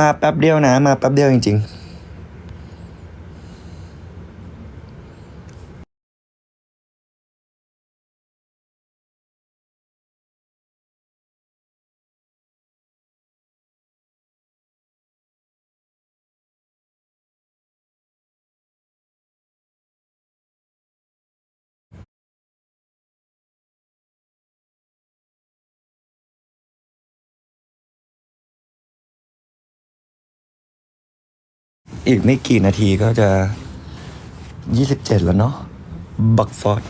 มาแป๊บเดียวนะ มาแป๊บเดียวจริง ๆ อีกไม่กี่นาทีก็จะยี่สิบเจ็ดแล้วเนาะบักฟอร์ด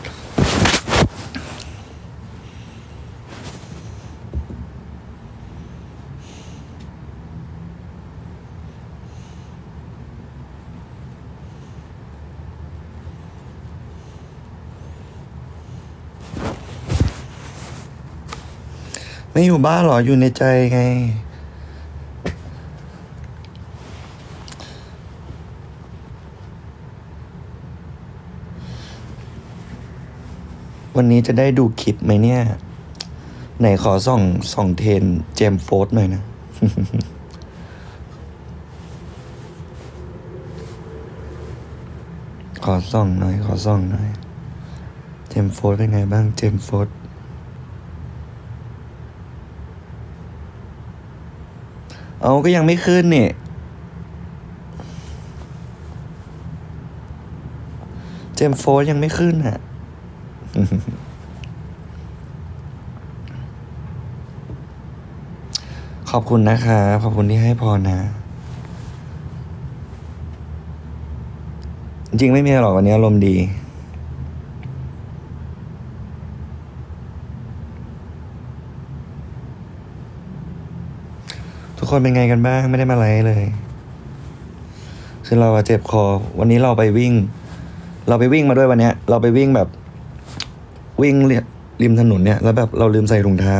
ไม่อยู่บ้านหรออยู่ในใจไง วันนี้จะได้ดูคลิปไหมเนี่ย ไหนขอส่องส่องเทนเจมโฟร์หน่อยนะ ขอส่องหน่อย ขอส่องหน่อย เจมโฟร์เป็นไงบ้างเจมโฟร์เอาก็ยังไม่ขึ้นเนี่เจมโฟร์ยังไม่ขึ้นอะ ขอบคุณนะคะ ขอบคุณที่ให้พรนะ จริงไม่มีอะไรหรอกวันนี้อารมณ์ดีทุกคนเป็นไงกันบ้างไม่ได้มาไลฟ์เลย คือเราเจ็บคอ วันนี้เราไปวิ่ง เราไปวิ่งมาด้วยวันเนี้ย เราไปวิ่งแบบ วิ่งเรียริมถนนเนี่ย แล้วแบบเราลืมใส่รองเท้า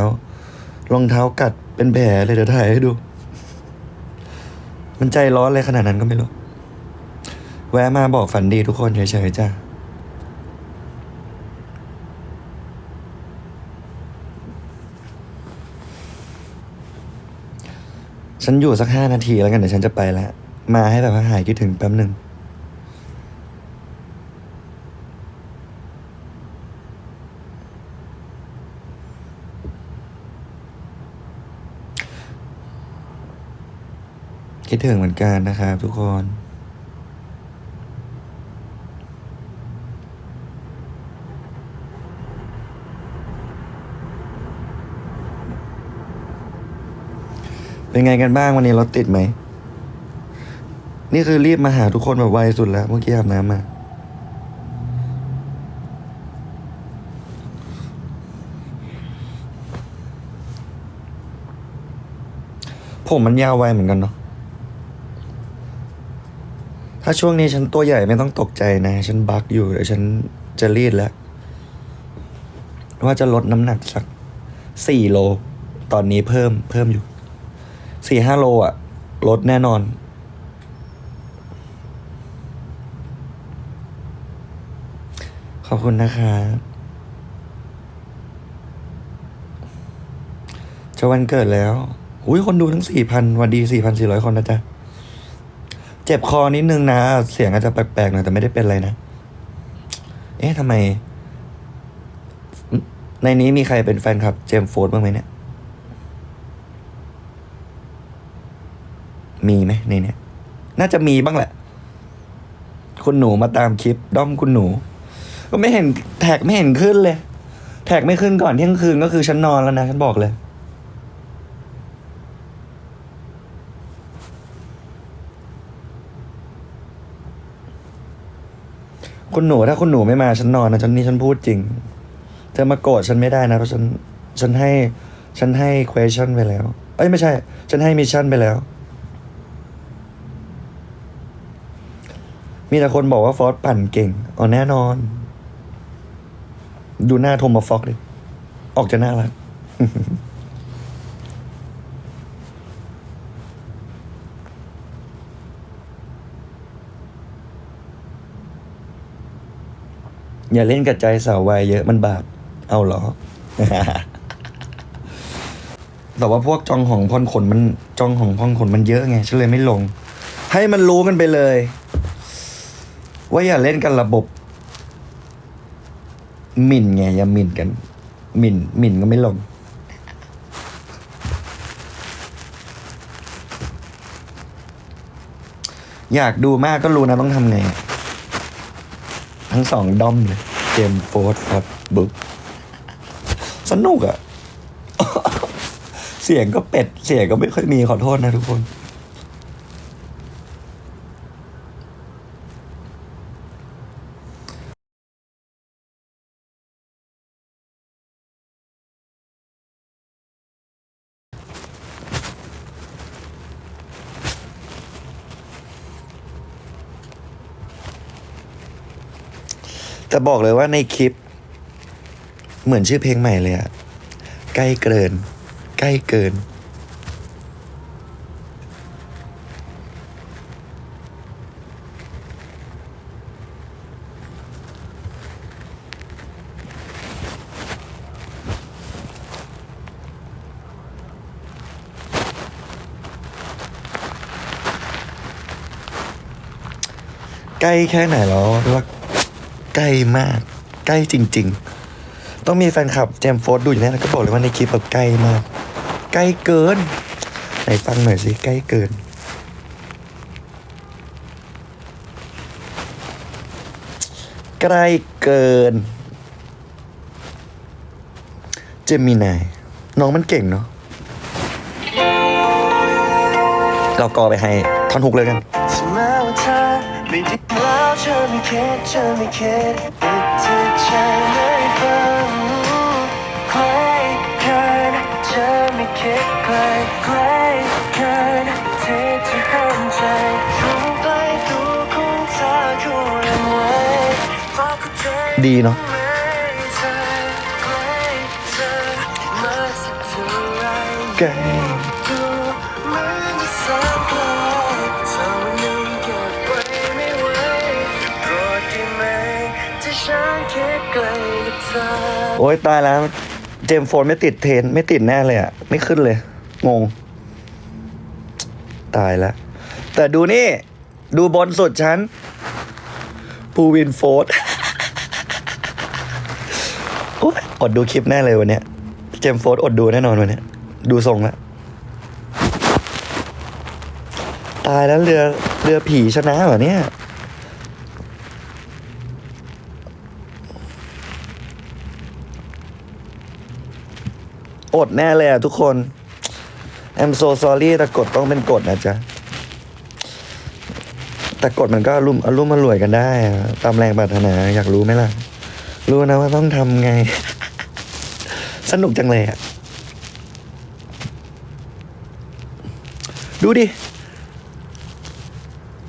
รองเท้ากัดเป็นแผลเลยเดี๋ยวถ่ายให้ดู มันใจร้อนเลยขนาดนั้นก็ไม่รู้ แวะมาบอกฝันดีทุกคนเฉยๆจ้ะฉันอยู่สักห้านาทีแล้วกันเดี๋ยวฉันจะไปแล้ว มาให้แบบว่าหายคิดถึงแป๊บหนึ่ง คิดถึงเหมือนกันนะครับทุกคนเป็นไงกันบ้างวันนี้รถติดไหม นี่คือรีบมาหาทุกคนแบบไวสุดแล้วเมื่อกี้อาบน้ำมา ผมมันยาวไวเหมือนกันเนาะ ถ้าช่วงนี้ฉันตัวใหญ่ไม่ต้องตกใจนะ ฉันบักอยู่เดี๋ยวฉันจะรีดแล้ว ว่าจะลดน้ำหนักสักสี่โล ตอนนี้เพิ่มเพิ่มอยู่สี่ห้าโลอะลดแน่นอน ขอบคุณนะครับจะวันเกิดแล้ว อุ้ยคนดูทั้งสี่พันวันดีสี่พันสี่ร้อยคนนะจ๊ะ เจ็บคอนิดนึงนะ เสียงอาจจะแปลกๆหน่อยแต่ไม่ได้เป็นอะไรนะ เอ๊ะทำไม ในนี้มีใครเป็นแฟนคลับ เจมส์โฟร์ดบ้างไหมเนี่ย มีไหมในเนี้ยน่าจะมีบ้างแหละ คุณหนูมาตามคลิป ด้อมคุณหนู ก็ไม่เห็นแท็กไม่เห็นขึ้นเลย แท็กไม่ขึ้นก่อนเที่ยงคืนก็คือฉันนอนแล้วนะ ฉันบอกเลย คุณหนูถ้าคุณหนูไม่มาฉันนอนนะฉันนี่ฉันพูดจริง เธอมาโกรธฉันไม่ได้นะเพราะฉันฉันให้ฉันให้ question ไปแล้ว เอ้ยไม่ใช่ ฉันให้ mission ไปแล้ว มีแต่คนบอกว่าฟอสปั่นเก่งอ๋อแน่นอน ดูหน้าโทมาฟอกเลยออกจะน่ารัก อย่าเล่นกับใจสาววัยเยอะมันบาปเอาเหรอ แต่ว่าพวกจองของพอนขนมันจองของพอนขนมันเยอะไงฉันเลยไม่ลง ให้มันรู้กันไปเลย ว่าอย่าเล่นกันระบบ หมิ่นไง อย่าหมิ่นกัน หมิ่นหมิ่นก็ไม่ลงอยากดูมากก็รู้นะต้องทำไง ทั้งสองด้อมเลยเจมโฟร์ครับบุ๊กสนุกอะเสียงก็เป็ด เสียงก็ไม่ค่อยมีขอโทษนะทุกคน แต่บอกเลยว่าในคลิป เหมือนชื่อเพลงใหม่เลยอะใกล้เกิน ใกล้เกิน ใกล้แค่ไหนแล้วว่า ใกล้มาก ใกล้จริง ๆ ต้องมีแฟนคลับแจมโฟร์ดดูอยู่แน่แล้วก็บอกเลยว่าในคลิปแบบใกล้มาก ใกล้เกิน ไหนฟังหน่อยสิใกล้เกินใกล้เกิน เจมินายน้องมันเก่งเนาะเรากอไปให้ท่อนฮุกเลยกัน คิดเธอไม่คิดติดที่ใจไม่ฟังใกล้เกินเธอไม่คิดใกล้ใกล้เกินที่จะห้ามใจอยู่ใกล้ตัวของเธอคู่ยังไว้เพราะเข้าใจดีเนาะไหมเธอใกล้เธอมาสักเท่าไหรใก อโอ้ยตายแล้ว เจมโฟนไม่ติดเทน ไม่ติดแน่เลยอะไม่ขึ้นเลย งง ตายแล้ว แต่ดูนี่ ดูบนสุดชั้นภูวินโฟร์ดอดดูคลิปแน่เลยวันเนี้ยเจมโฟร์ดอดดูแน่นอนวันเนี้ยดูทรงแล้วตายแล้วเรือเรือผีชนะเหรอเนี่ย อดแน่เลยอะทุกคน I'm so sorry แต่กดต้องเป็นกดนะจ๊ะ แต่กดมันก็อรุ่มอรุมมารวยกันได้ ตามแรงปรารถนาอยากรู้ไหมล่ะ รู้นะว่าต้องทำไง สนุกจังเลยอะ ดูดิ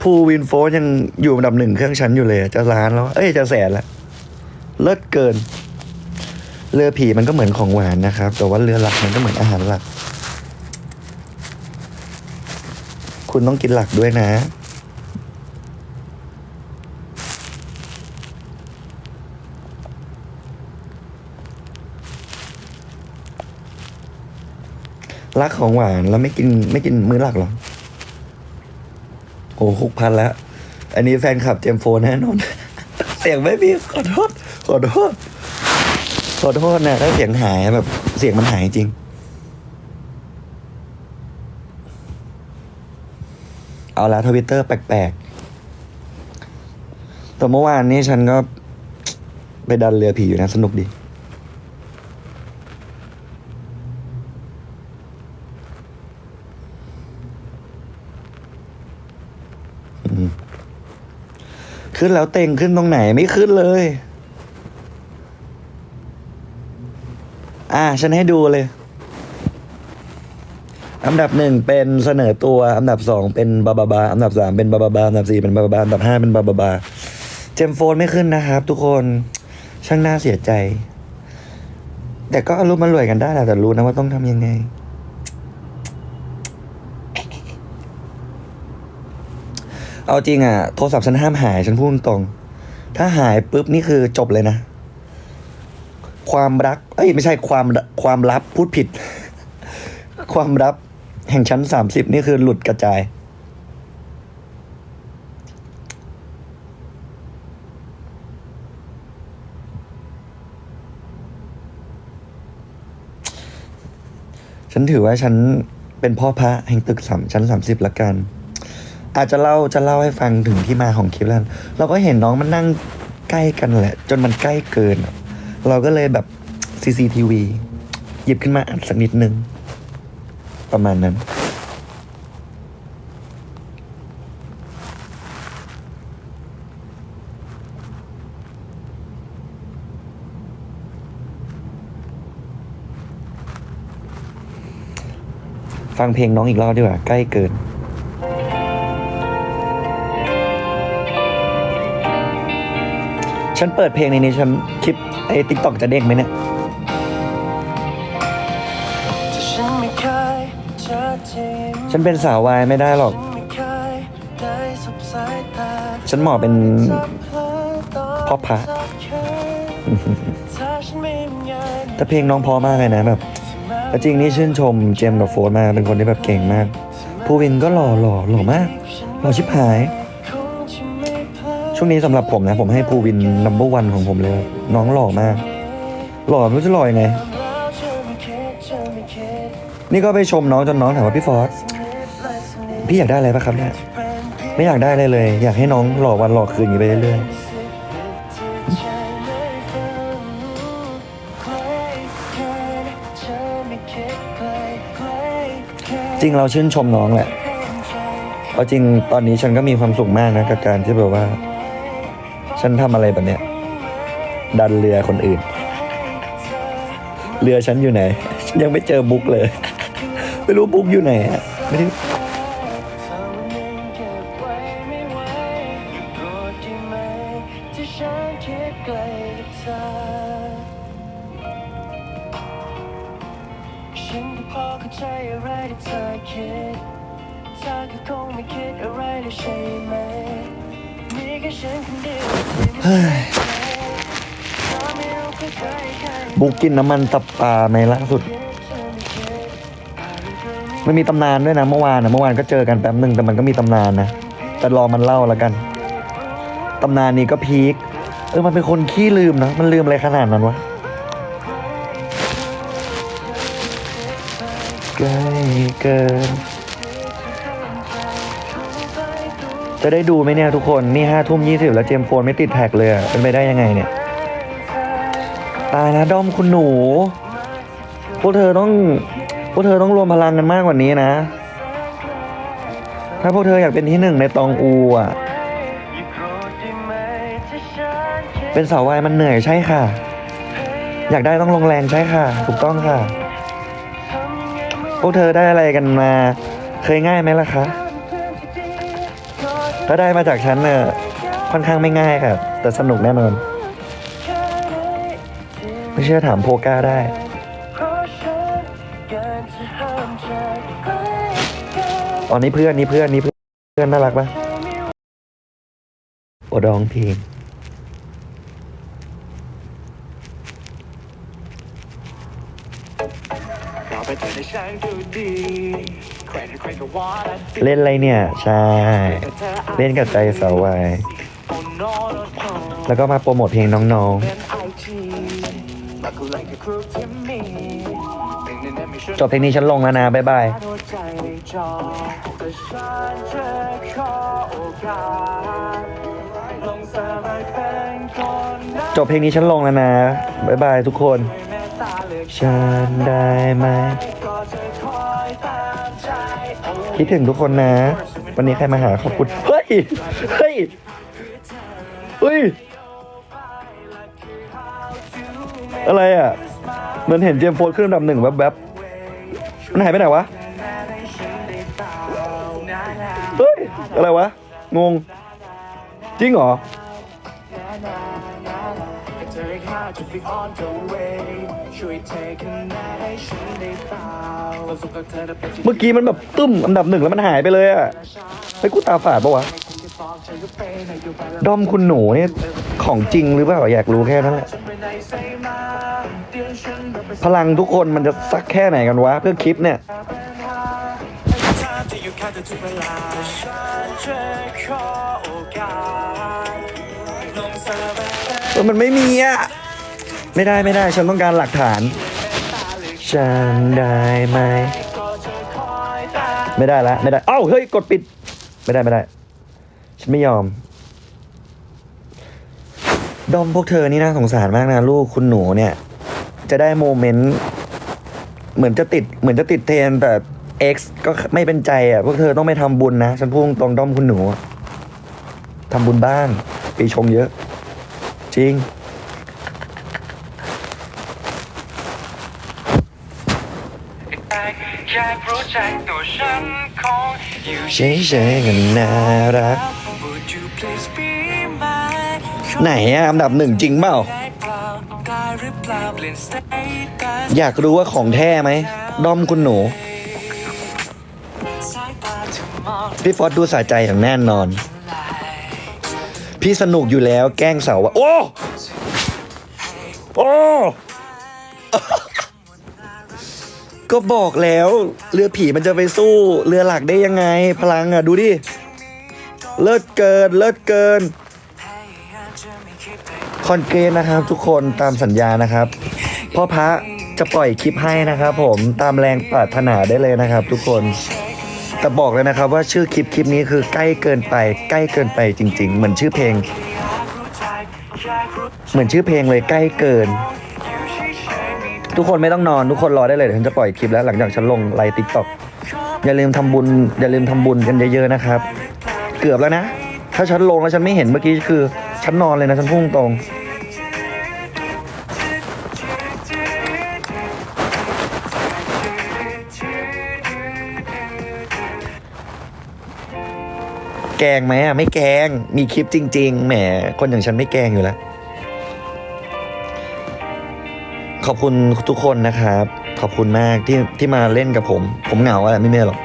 ภูวินโฟยังอยู่อันดับหนึ่งเครื่องชั้นอยู่เลย จะล้านแล้ว เอ้ยจะแสนละเลิศเกิน เรือผีมันก็เหมือนของหวานนะครับ แต่ว่าเรือหลักมันก็เหมือนอาหารหลัก คุณต้องกินหลักด้วยนะรักของหวานแล้วไม่กินไม่กินมื้อหลักหรอ โอ้หกพันแล้ว อันนี้แฟนคลับเจมโฟนแน่นอน เสียงไม่มีขอโทษ ขอโทษ ขอโทษนะถ้าเสียงหายแบบเสียงมันหายจริง เอาละทวิตเตอร์แปลกๆ แต่เมื่อวานนี้ฉันก็ไปดันเรือผีอยู่นะ สนุกดี ขึ้นแล้วเต็งขึ้นตรงไหนไม่ขึ้นเลย อ่าฉันให้ดูเลย อันดับหนึ่งเป็นเสนอตัว อันดับสองเป็นบาบาบา อันดับสามเป็นบาบาบา อันดับสี่เป็นบาบาบา อันดับห้าเป็นบาบาบา เจมโฟนไม่ขึ้นนะครับ ทุกคน ช่างน่าเสียใจ แต่ก็อารมณ์มันรวยกันได้แหละแต่รู้นะว่าต้องทำยังไง เอาจริงอะ โทรศัพท์ฉันห้ามหาย ฉันพูดตรง ถ้าหายปุ๊บนี่คือจบเลยนะ ความรัก เอ้ยไม่ใช่ความความลับพูดผิด ความลับแห่งชั้นสามสิบนี่คือหลุดกระจายฉันถือว่าฉันเป็นพ่อพระแห่งตึกสามชั้นสามสิบละกัน อาจจะเล่าจะเล่าให้ฟังถึงที่มาของคลิปแล้วกันเราก็เห็นน้องมันนั่งใกล้กันแหละ จนมันใกล้เกินอะ เราก็เลยแบบ CCTV หยิบขึ้นมาอัดสักนิดนึง ประมาณนั้น ฟังเพลงน้องอีกรอบดีกว่า ใกล้เกิน ฉันเปิดเพลงในนี้ฉันคลิปไอ้ติ๊กต็อกจะเด้งไหมเนี่ยแต่ฉันไม่เคยเจอที่ฉันเป็นสาววายไม่ได้หรอก ฉันไม่เคยได้สบสายตาฉันเหมาะเป็นพ่อพระถ้าฉันไม่มีงานแต่เพลงน้องเพอมากเลยนะแบบแต่จริงนี่ชื่นชมเจมส์กับโฟร์มากเป็นคนที่แบบเก่งมากภูวินก็หล่อหล่อหล่อมากหล่อชิบหาย ช่วงนี้สำหรับผมนะ ผมให้ภูวินนัมเบอร์วันของผมเลย น้องหล่อมาก หล่อไม่รู้จะหล่อยังไง นี่ก็ไปชมน้องจนน้องถามว่าพี่ฟอสและสพี่อยากได้อะไรปะครับเนี่ยไม่อยากได้เลยเลย อยากให้น้องหล่อวันหล่อคืนอย่างนี้ไปเรื่อยจไม่ฝันใครเกินเธอไม่คิดใครใครเกินๆจริงเราชื่นชมน้องแหละ เอาจริงตอนนี้ฉันก็มีความสุขมากนะกับการที่แบบว่า ฉันทำอะไรแบบเนี้ย ดันเรือคนอื่น เรือฉันอยู่ไหน ฉันยังไม่เจอบุ๊กเลย ไม่รู้บุ๊กอยู่ไหนอะไม่ได้เธอวันหนึ่งเก็บไว้ไม่ไหวโกรธได้ไหมที่ฉันคิดไกลกับเธอฉันก็พอเข้าใจอะไรที่เธอคิดเธอก็คงไม่คิดอะไรเลยใช่ไหม บุกกินน้ำมันตับปลาไหมล่าสุด มันมีตำนานด้วยนะเมื่อวานนะเมื่อวานก็เจอกันแป๊บหนึ่งแต่มันก็มีตำนานนะ แต่รอมันเล่าแล้วกัน ตำนานนี้ก็พีค เออมันเป็นคนขี้ลืมนะ มันลืมอะไรขนาดนั้นวะใกล้เกิน จะได้ดูไหมเนี่ยทุกคน นี่ห้าทุ่มยี่สิบแล้วเจมโฟนไม่ติดแท็กเลยเป็นไปได้ยังไงเนี่ย ตายแล้วด้อมคุณหนู พวกเธอต้อง พวกเธอต้องรวมพลังกันมากกว่านี้นะ ถ้าพวกเธออยากเป็นที่หนึ่งในตองอูอะ เป็นสาววายมันเหนื่อยใช่ค่ะ อยากได้ต้องลงแรงใช่ค่ะ ถูกต้องค่ะ พวกเธอได้อะไรกันมา เคยง่ายไหมล่ะคะ ถ้าได้มาจากฉันเน่ะค่อนข้างไม่ง่ายค่ะแต่สนุกแน่นอน ไม่เชื่อถามโพก้าได้ อ๋อนี่เพื่อนนี่เพื่อนนี่เพื่อนน่ารักปะโอดองเพลงเราไปเจอในฉันดูดี เล่นอะไรเนี่ย ใช่ เล่นกับใจสาววายแล้วก็มาโปรโมทเพลงน้องๆ จบเพลงนี้ฉันลงแล้วนะ บ๊ายบายจบเพลงนี้ฉันลงแล้วนะ บ๊ายบายทุกคน ฉันได้ไหม คิดถึงทุกคนนะ วันนี้ใครมาหาขอบคุณเฮ้ยเฮ้ยเฮ้ยอะไรอะเหมือนเห็นเจมโฟร์ขึ้นดับหนึ่งแวบๆมันหายไปไหนวะเฮ้ยอะไรวะงง จริงเหรอเธอข้าจะ be on the way เมื่อกี้มันแบบตึ้มอันดับหนึ่งแล้วมันหายไปเลยอะไอ้กูตาฝาดปะวะด้อมคุณหนูนี่ของจริงหรือเปล่าอยากรู้แค่นั้นแหละ พลังทุกคนมันจะสักแค่ไหนกันวะ เพื่อคลิปเนี่ยเออมันไม่มีอะ ไม่ได้ไม่ได้ฉันต้องการหลักฐาน ฉันได้ไหม ไม่ได้ละไม่ได้ เอ้าเฮ้ยกดปิด ไม่ได้ไม่ได้ ฉันไม่ยอม ดอมพวกเธอนี่น่าสงสารมากนะลูกคุณหนูเนี่ย จะได้โมเมนต์เหมือนจะติดเหมือนจะติดเทรนแต่ X ก็ไม่เป็นใจอะ พวกเธอต้องไม่ทำบุญนะ ฉันพูดตรงด้อมคุณหนูทำบุญบ้างปีชงเยอะ จริง อยากรู้ใจตัวฉันคง อยู่เฉยๆกันน่ารัก ไหนอะอันดับหนึ่งจริงเปล่า อยากรู้ว่าของแท้ไหมด้อมคุณหนูสายตาเธอมองพี่ฟอสดูสะใจอย่างแน่นอน พี่สนุกอยู่แล้วแกล้งสาวะโอ้ โอ้ ก็บอกแล้วเรือผีมันจะไปสู้เรือหลักได้ยังไง พลังอะดูดิ เลิศเกิน เลิศเกิน คอนเกรสนะครับ ทุกคนตามสัญญานะครับพ่อพระจะปล่อยคลิปให้นะครับผมตามแรงปรารถนาได้เลยนะครับ ทุกคนแต่บอกเลยนะครับว่าชื่อคลิปคลิปนี้คือใกล้เกินไป ใกล้เกินไปจริง ๆ เหมือนชื่อเพลง เหมือนชื่อเพลงเลยใกล้เกิน ทุกคนไม่ต้องนอน ทุกคนรอได้เลยเดี๋ยวฉันจะปล่อยคลิปแล้วหลังจากฉันลงไลน์ติ๊กต็อกอย่าลืมทำบุญ อย่าลืมทำบุญกันเยอะๆนะครับ เกือบแล้วนะ ถ้าฉันลงแล้วฉันไม่เห็นเมื่อกี้คือ ฉันนอนเลยนะฉันพุ่งตรงแกล้งไหมอะไม่แกล้งมีคลิปจริง ๆ แหมคนอย่างฉันไม่แกล้งอยู่แล้ว ขอบคุณทุกคนนะครับ ขอบคุณมากที่ที่มาเล่นกับผม ผมเหงาอะไม่เม่หรอก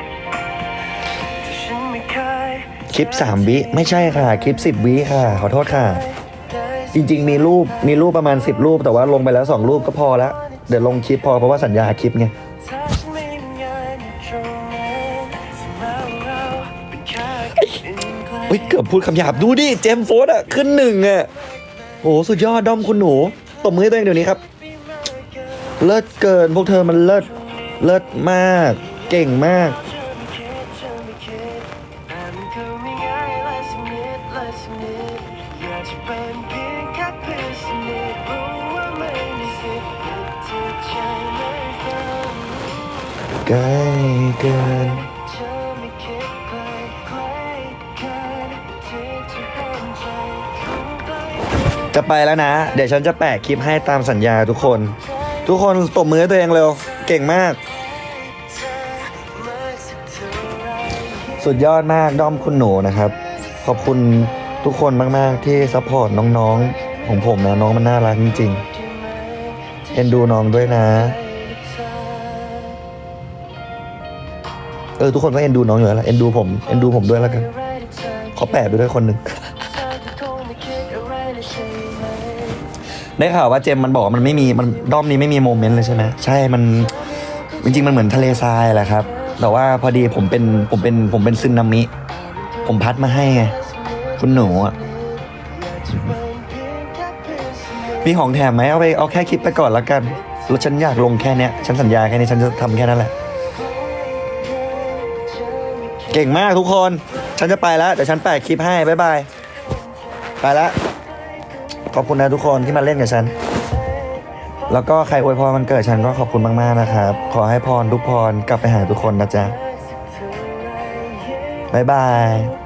คลิปสามวิ ไม่ใช่ค่ะ คลิปสิบวิค่ะ ขอโทษค่ะ จริง ๆ มีรูปมีรูปประมาณสิบรูป แต่ว่าลงไปแล้วสองรูปก็พอละเดี๋ยวลงคลิปพอเพราะว่าสัญญาคลิปไงเฮ้ยเกือบพูดคำหยาบดูดิ เจมโฟร์ดอะขึ้นหนึ่งอะโอ้สุดยอดด้อมคุณหนูตบมือให้ตัวเองเดี๋ยวนี้ครับ เลิศเกินพวกเธอมันเลิศเลิศมาก เก่งมากเธอไม่คิดเธอไม่คิดแต่มันก็ไม่ง่ายเลยสักนิดเลยสักนิดอยากจะเป็นเพียงแค่เพื่อนสนิทรู้ว่าไม่มีสิทธิ์ผิดที่ใจไม่ฟังใกล้เกินเธอไม่คิดไกลไกลเกินที่จะห้ามใจคงใกล้ตัวจะไปแล้วนะ เดี๋ยวฉันจะแปะคลิปให้ตามสัญญาทุกคน ทุกคนตบมือให้ตัวเองเร็ว เก่งมาก สุดยอดมากด้อมคุณหนูนะครับ ขอบคุณทุกคนมาก ๆ ที่ซัพพอร์ตน้อง ๆ ของผมนะน้องมันน่ารักจริง ๆ เอ็นดูน้องด้วยนะ เออ ทุกคนก็เอ็นดูน้องอยู่แล้วล่ะเอ็นดูผม เอ็นดูผมด้วยแล้วกันขอแปะไปด้วยคนหนึ่ง ได้ข่าวว่าเจมมันบอกว่ามันไม่มีมันด้อมนี้ไม่มีโมเมนต์เลยใช่ไหมใช่มันจริงๆมันเหมือนทะเลทรายแหละครับ แต่ว่าพอดีผมเป็นผมเป็นผมเป็นซึนามิ ผมพัดมาให้ไงคุณหนูอะมีของแถมไหมเอาไปเอาแค่คลิปไปก่อนและกันแล้วฉันอยากลงแค่เนี้ยฉันสัญญาแค่นี้ฉันจะทำแค่นั้นแหละ เก่งมากทุกคน ฉันจะไปแล้วเดี๋ยวฉันแปะคลิปให้บ๊ายบาย ไปแล้ว ขอบคุณนะทุกคนที่มาเล่นกับฉัน แล้วก็ใครอวยพรมันเกิดฉันก็ขอบคุณมากๆนะครับ ขอให้พรทุกพรกลับไปหาทุกคนนะจ๊ะบ๊ายบาย